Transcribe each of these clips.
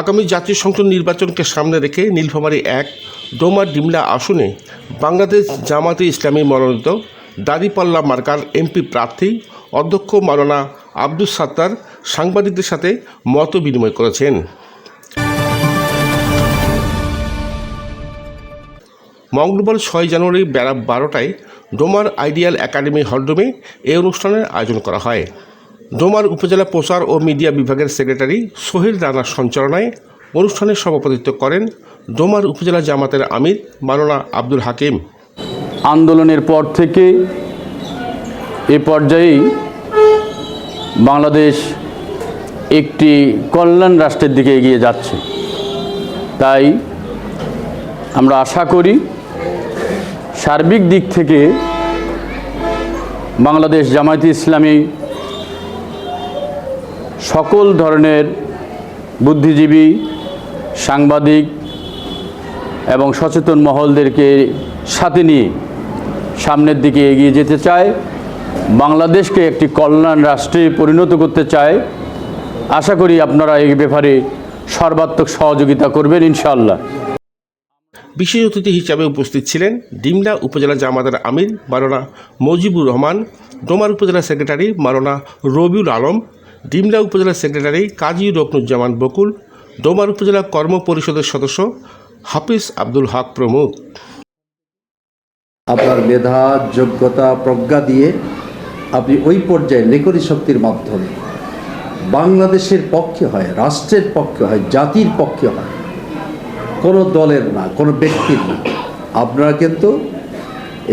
আগামী জাতীয় সংসদ নির্বাচনকে সামনে রেখে নীলফামারী এক ডোমার ডিমলা আসনে বাংলাদেশ জামাতে ইসলামী মনোনীত দাড়িপাল্লা মার্কার এমপি প্রার্থী অধ্যক্ষ মাওলানা আব্দুস সাত্তার সাংবাদিকদের সাথে মত বিনিময় করেছেন। মঙ্গলবার ছয় জানুয়ারি বেলা বারোটায় ডোমার আইডিয়াল একাডেমি হলরুমে এই অনুষ্ঠানের আয়োজন করা হয়। ডোমার উপজেলা প্রচার ও মিডিয়া বিভাগের সেক্রেটারি সোহেল রানার সঞ্চালনায় অনুষ্ঠানে সভাপতিত্ব করেন ডোমার উপজেলা জামাতের আমির মাওলানা আব্দুল হাকিম। আন্দোলনের পর থেকে এ পর্যায়েই বাংলাদেশ একটি কল্যাণ রাষ্ট্রের দিকে এগিয়ে যাচ্ছে। তাই আমরা আশা করি সার্বিক দিক থেকে বাংলাদেশ জামায়াতে ইসলামী সকল ধরনের বুদ্ধিজীবী, সাংবাদিক এবং সচেতন মহলদেরকে সাথে নিয়ে সামনের দিকে এগিয়ে যেতে চায়, বাংলাদেশকে একটি কল্যাণ রাষ্ট্রে পরিণত করতে চায়। আশা করি আপনারা এই ব্যাপারে সর্বাত্মক সহযোগিতা করবেন, ইনশাআল্লাহ। বিশেষ অতিথি হিসাবে উপস্থিত ছিলেন ডিমলা উপজেলা জামাতের আমির মাওলানা মজিবুর রহমান, ডোমার উপজেলা সেক্রেটারি মাওলানা রবিউল আলম ডিমলা উপজেলা সেক্রেটারি কাজী রকনুজ্জামান বকুল, ডোমার উপজেলা কর্ম পরিষদের সদস্য হাফিজ আব্দুল হক প্রমুখ। আপনার মেধা, যোগ্যতা, প্রজ্ঞা দিয়ে আপনি ওই পর্যায়ে লেখনী শক্তির মাধ্যমে বাংলাদেশের পক্ষে হয়, রাষ্ট্রের পক্ষে হয়, জাতির পক্ষে হয়, কোনো দলের না, কোনো ব্যক্তির না, আপনারা কিন্তু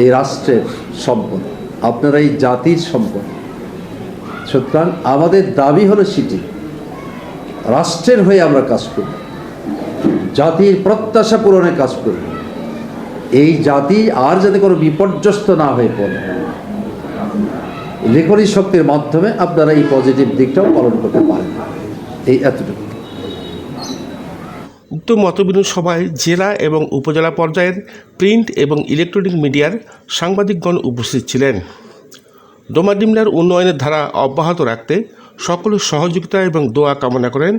এই রাষ্ট্রের সম্পদ, আপনারা এই জাতির সম্পদ। সুতরাং আমাদের দাবি হলো সেটি। রাষ্ট্রের হয়ে আমরা কাজ করি জাতির প্রত্যাশা পূরণে কাজ করি এই জাতি আর যাতে কোনো বিপর্যস্ত না হয়ে পড়ে। লেখনী শক্তির মাধ্যমে আপনারা এই পজিটিভ দিকটাও পালন করতে পারেন। এই এতটুকু। উক্ত মতবিনিময় সভায় জেলা এবং উপজেলা পর্যায়ের প্রিন্ট এবং ইলেকট্রনিক মিডিয়ার সাংবাদিকগণ উপস্থিত ছিলেন। ডোমাডিমলার উন্নয়নের ধারা অব্যাহত রাখতে সকলের সহযোগিতা এবং দোয়া কামনা করেন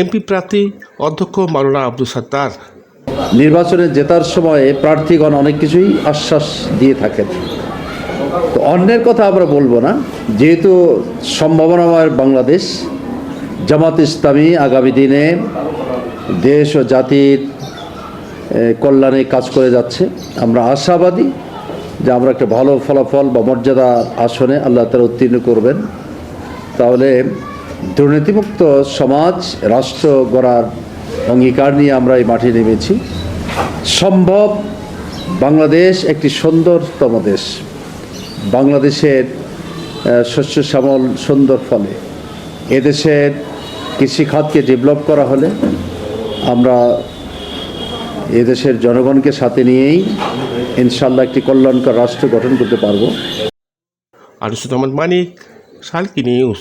এমপি প্রার্থী অধ্যক্ষ মাওলানা আব্দুল সাত্তার। নির্বাচনে জেতার সময়ে প্রার্থীগণ অনেক কিছুই আশ্বাস দিয়ে থাকেন। তো অন্যের কথা আমরা বলব না, যেহেতু সম্ভাবনাময় বাংলাদেশ, জামাত ইসলামী আগামী দিনে দেশ ও জাতির কল্যাণে কাজ করে যাচ্ছে। আমরা আশাবাদী যে আমরা একটা ভালো ফলাফল বা মর্যাদা আসনে আল্লাহ তারা উত্তীর্ণ করবেন, তাহলে দুর্নীতিমুক্ত সমাজ, রাষ্ট্র গড়ার অঙ্গীকার নিয়ে আমরা এই মাঠে নেমেছি। সম্ভব বাংলাদেশ একটি সুন্দরতম দেশ। বাংলাদেশের শস্য শ্যামল সুন্দর ফলে। এদেশের কৃষিখাতকে ডেভেলপ করা হলে আমরা এদেশের জনগণকে সাথে নিয়েই ইনশাল্লাহ একটি কল্যাণকর রাষ্ট্র গঠন করতে পারব। আরিসুজ্জামান মানিক সালকি নিউজ।